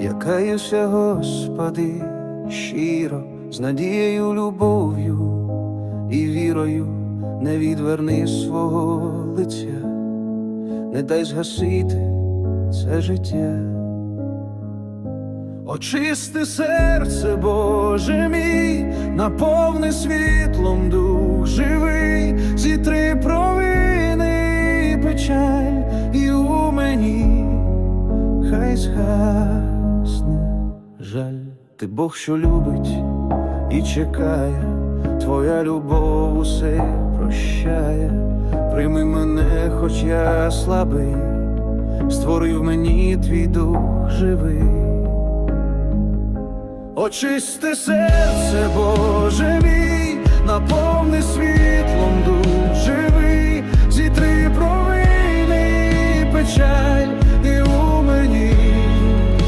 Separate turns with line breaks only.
Я каюся, Господи, щиро, з надією, любов'ю і вірою, не відверни свого лиця, не дай згасити це життя. Очисти серце, Боже мій, наповни світлом дух живий, зітри провини і печаль, і у мені хай жаль. Ти Бог, що любить і чекає, твоя любов усе прощає, прийми мене, хоч я слабий, створив мені твій дух живий. Очисти серце, Боже мій,